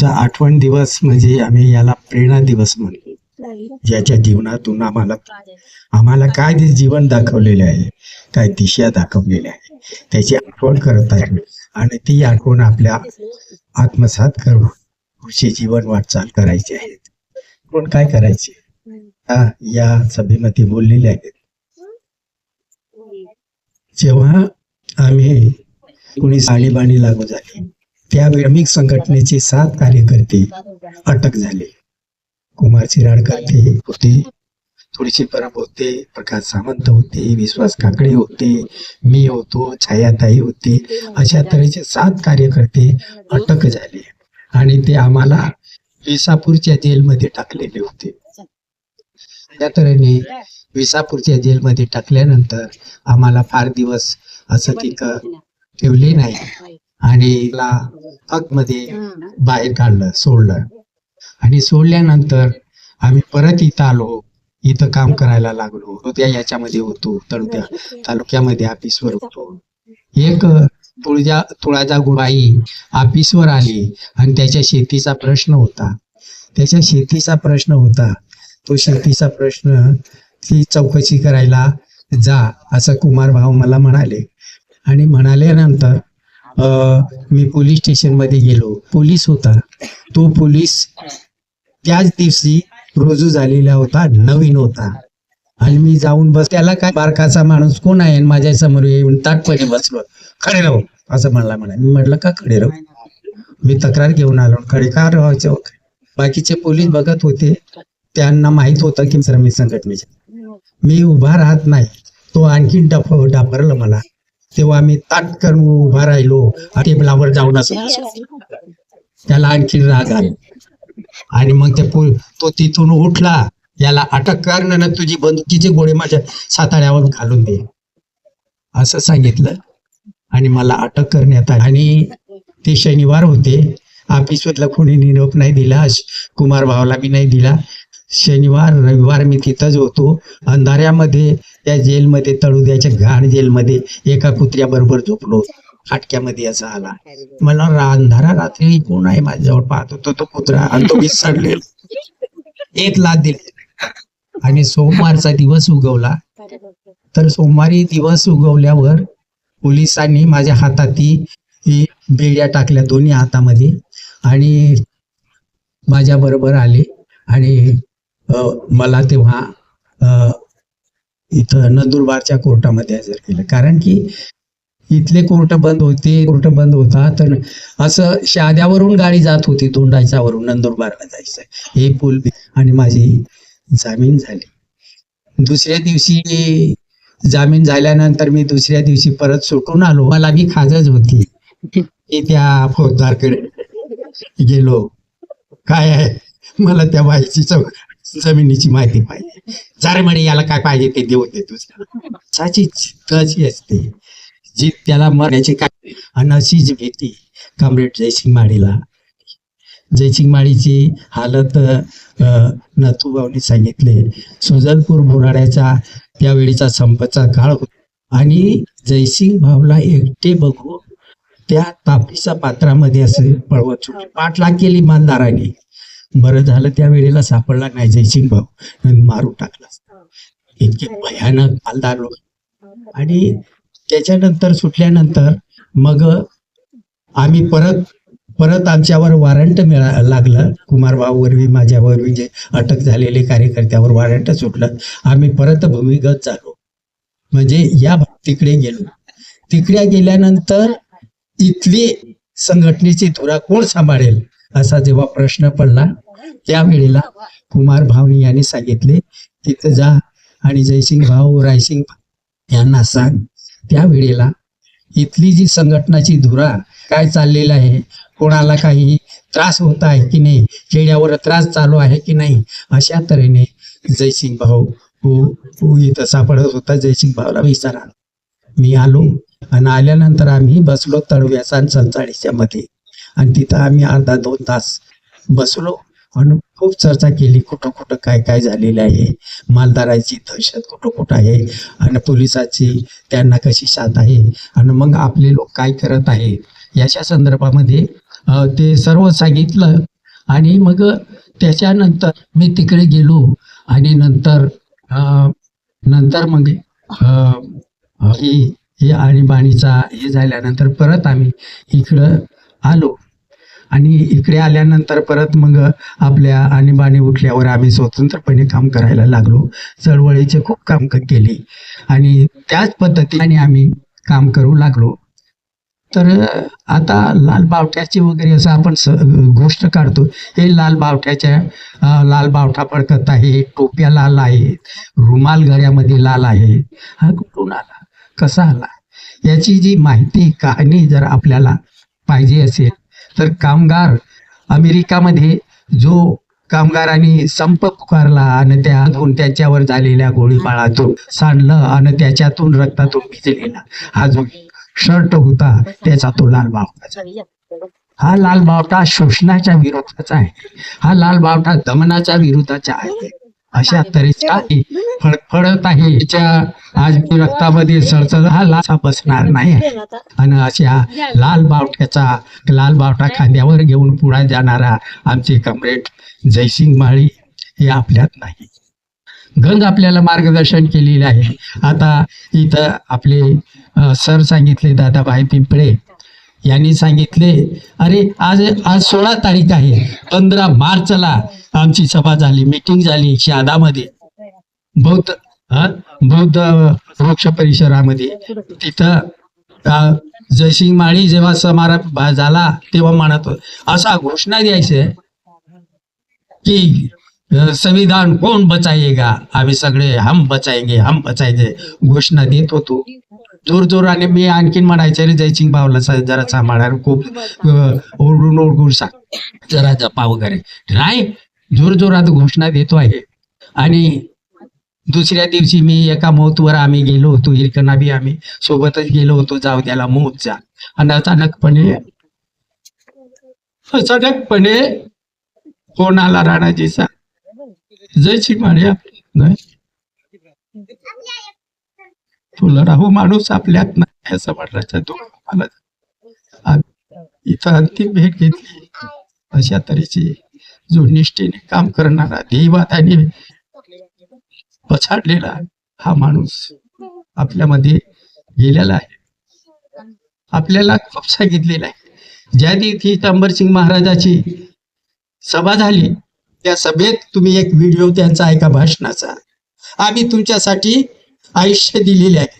चा आठवण दिवस म्हणजे आम्ही याला प्रेरणा दिवस म्हणतो. ज्याच्या जीवनातून आम्हाला आम्हाला काय जीवन दाखवलेले आहे काय दिशा दाखवलेल्या आहे त्याची आठवण करत आहे. आणि ती आठवण आपल्या आत्मसात करून पुढची जीवन वाटचाल करायची आहे. पण काय करायचे? हा या सभेमध्ये बोललेले आहेत. जेव्हा आम्ही कोणी आणीबाणी लागू झाली त्यावेळी विरमिक संघटनेचे सात कार्यकर्ते अटक झाले. कुमार शिराडकर होते थोडीशी परब होते प्रकाश सावंत होते विश्वास काकडे होते मी होतो छायाताई होते अशा तऱ्हेचे सात कार्यकर्ते अटक झाले आणि ते आम्हाला विसापूरच्या जेलमध्ये टाकलेले होते. त्या तऱ्हेने विसापूरच्या जेलमध्ये टाकल्यानंतर आम्हाला फार दिवस असं तिथं ठेवले नाही. आणि ला बाहेर काढलं सोडलं. आणि सोडल्यानंतर आम्ही परत इथं आलो. इथं काम करायला लागलो. हृदया याच्यामध्ये होतो तळुद्या तालुक्यामध्ये ऑफिसवर होतो. एक तुळजा तुळाजा गुबाई ऑफिसवर आली आणि त्याच्या शेतीचा प्रश्न होता. त्याच्या शेतीचा प्रश्न होता. तो शेतीचा प्रश्न ती चौकशी करायला जा असं कुमार भाऊ मला म्हणाले. आणि म्हणाल्यानंतर मी पोलीस स्टेशनमध्ये गेलो. पोलीस होता. तो पोलीस त्याच दिवशी रुजू झालेला होता नवीन होता. आणि मी जाऊन बस त्याला काय बारकाचा माणूस कोण आहे? आणि माझ्यासमोर येऊन ताटपणे बसलो. खडे राहू असं म्हणला. म्हणा मी म्हटलं का खडे राहू? मी तक्रार घेऊन आलो. खडे का राहायचे? बाकीचे पोलीस बघत होते. त्यांना माहीत होतं की श्रमिक संघटनेचे. मी उभा राहत नाही. तो आणखी डफ डाफरलं मला. तेव्हा मी ताट करून उभा राहिलो. टेबलावर जाऊन असं त्याला आणखी राग आला. आणि मग ते तो तिथून उठला. याला अटक कर ना तुझी बंदुकीचे गोळे माझ्या साताळ्यावर घालून दे. असं सांगितलं. आणि मला अटक करण्यात आली. आणि ते शनिवार होते. ऑफिसमधला कोणी निरोप नाही दिला. कुमार भावाला बी नाही दिला. शनिवार रविवार मी तिथंच होतो. अंधाऱ्यामध्ये त्या जेलमध्ये तळुद्याच्या घाण जेलमध्ये एका कुत्र्याबरोबर झोपलो. फाटक्यामध्ये असा आला. मला अंधारा रात्री कोण आहे माझ्याजवळ पाहत होतो तो कुत्रा. आणि तो विसरलेला. एक लाद दिली. आणि सोमवारचा दिवस उगवला. तर सोमवारी दिवस उगवल्यावर पोलिसांनी माझ्या हातात ती बेड्या टाकल्या दोन्ही हातामध्ये. आणि माझ्या बरोबर आले. आणि मला तेव्हा इथं नंदुरबारच्या कोर्टामध्ये हजर केलं. कारण की इथले कोर्ट बंद होते कोर्ट बंद होता तर असं शाद्यावरून गाडी जात होती दोंडाच्यावरून नंदुरबारला जायचं. हे पूल आणि माझी जामीन झाली. दुसऱ्या दिवशी जामीन झाल्यानंतर मी दुसऱ्या दिवशी परत सुटून आलो. मला बी खाजच होती. की त्या फौजदारकडे गेलो. काय आहे? मला त्या बाईची चौ जमिनीची माहिती पाहिजे. जरा म्हणे याला काय पाहिजे ते देऊन दे तुझ्या साची असते. जी त्याला मरण्याची काय? आणि अशीच भीती. कॉम्रेड जयसिंग माळीला जयसिंग माळीची हालत अ, सांगितले. सुजलपूर बोराड्याचा त्यावेळीचा संपचा काळ होता. आणि जयसिंग भाऊला एकटे बघून त्या तापीच्या पात्रामध्ये असे पळवत सुटले पाठलाग केली मानदाराने. बरं झालं त्या वेळेला सापडला नाही जयसिंग भाऊ मारून टाकला इतके भयानक मालदार लोक. आणि त्याच्यानंतर सुटल्यानंतर मग आम्ही परत परत आमच्यावर वॉरंट मिळा लागलं. कुमार भाऊवर बी माझ्यावर बी जे अटक झालेले कार्यकर्त्यावर वॉरंट सुटलं. आम्ही परत भूमिगत झालो. म्हणजे या तिकडे गेलो. तिकडे गेल्यानंतर इथली संघटनेची धुरा कोण सांभाळेल. असा जेव्हा प्रश्न पडला त्यावेळेला कुमार भावनी यांनी सांगितले तिथं जा आणि जयसिंग भाऊ रायसिंग यांना सांग. त्यावेळेला इथली जी संघटनाची धुरा काय चाललेला आहे कोणाला काही त्रास होत आहे की नाही खेड्यावर त्रास चालू आहे की नाही अशा तऱ्हेने जयसिंग भाऊ हो हो इथं सापडत होता. जयसिंग भाऊला विचारा. मी आलो आणि आल्यानंतर आम्ही बसलो तळव्याचा आणि संचाळीच्या मध्ये आणि तिथं आम्ही अर्धा दोन तास बसलो. आणि खूप चर्चा केली कुठं कुठं काय काय झालेलं आहे मालदाराची दहशत कुठं कुठं आहे आणि पोलिसाची त्यांना कशी साथ आहे आणि मग आपले लोक काय करत आहे याच्या संदर्भामध्ये ते सर्व सांगितलं. आणि मग त्याच्यानंतर मी तिकडे गेलो आणि नंतर नंतर मग हे हे आणीबाणीचा हे झाल्यानंतर परत आम्ही इकडं आलो. आणि इकडे आल्यानंतर परत मग आपल्या आणीबाणी उठल्यावर आम्ही स्वतंत्रपणे काम करायला लागलो. चळवळीचे खूप काम क- केले. आणि त्याच पद्धतीने आम्ही काम करू लागलो. तर आता लाल बावट्याची वगैरे असं आपण स गोष्ट काढतो. हे लाल बावट्याच्या लाल बावठा फडकत आहे. टोप्या लाल आहेत रुमाल गळ्यामध्ये लाल आहे. हा कुठून आला? कसा आला? याची जी माहिती कहाणी जर आपल्याला पाहिजे असेल. तर कामगार अमेरिकामध्ये जो कामगारांनी संप पुकारला आणि त्यातून त्याच्यावर झालेल्या गोळीबाळातून सांडलं आणि त्याच्यातून रक्तातून भिजलेला हा जो शर्ट होता त्याचा तो लाल बावटाचा हा लाल बावटा शोषणाच्या विरोधाचा आहे. हा लाल बावटा दमनाच्या विरोधाचा आहे. अशा तऱ्हेचा हे फडफडत आहे. त्याच्या आज रक्तामध्ये सळसळ हा लासा बसणार नाही. आणि अशा लाल बावट्याचा लाल बावटा खांद्यावर घेऊन पुढे जाणारा आमचे कम्रेड जयसिंग माळी हे आपल्यात नाही. गंग आपल्याला मार्गदर्शन केलेले आहे. आता इथं आपले सर सांगितले दादाभाई पिंपळे यांनी सांगितले अरे आज आज सोळा तारीख आहे. पंधरा मार्चला आमची सभा झाली मीटिंग झाली शादामध्ये. बौद्ध बौद्ध वृक्ष परिसरामध्ये. तिथं जयसिंग माळी जेव्हा समारंभ झाला तेव्हा म्हणत होत. असा घोषणा द्यायचे की संविधान कोण बचायेगा? आम्ही सगळे हम बचाएंगे हम बचायचे घोषणा देत होतो. जोर जोराने मी आणखीन म्हणायचं रे जयसिंग भावला सा- जरा सांभाळा खूप ओरडून ओरडून सांग. जरा जपा वगैरे. नाही जोर जोरात घोषणा देतो आहे. आणि दुसऱ्या दिवशी मी एका मौतवर आम्ही गेलो होतो. हिरकणा बी आम्ही सोबतच गेलो होतो. जाऊ त्याला मौतचा आणि अचानकपणे अचानकपणे फोन आला राणाजीचा जयसिंग माळे आपल्यात नाही तुला राहू माणूस आपल्यात नाही असं म्हटलं तो इथं अंतिम भेट घेतली. अशा तऱ्हेची जो निष्ठेने काम करणारा ध्येयवादाने पछाडलेला हा माणूस आपल्यामध्ये गेलेला आहे. आपल्याला खूप सांगितलेला आहे. ज्या दिवशी अंबरसिंग महाराजाची सभा झाली. त्या सभेत तुम्ही एक व्हिडिओ त्यांचा ऐका भाषणाचा. आम्ही तुमच्यासाठी आयुष्य दिलेले आहे.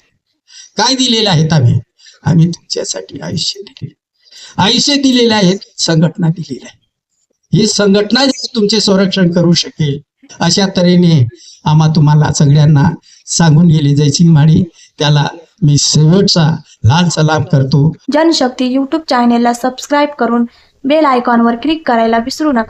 काय दिलेले आहेत आम्ही? आम्ही तुमच्यासाठी आयुष्य दिले आयुष्य दिलेले आहेत संघटना दिलेली आहे. ही संघटना तुमचे संरक्षण करू शकेल अशा तऱ्हेने आम्हा तुम्हाला सगळ्यांना सांगून गेली जयसिंग माळी त्याला मी शेवटचा लाल सलाम करतो. जनशक्ती युट्यूब चॅनेलला सबस्क्राईब करून बेल आयकॉनवर क्लिक करायला विसरू नका.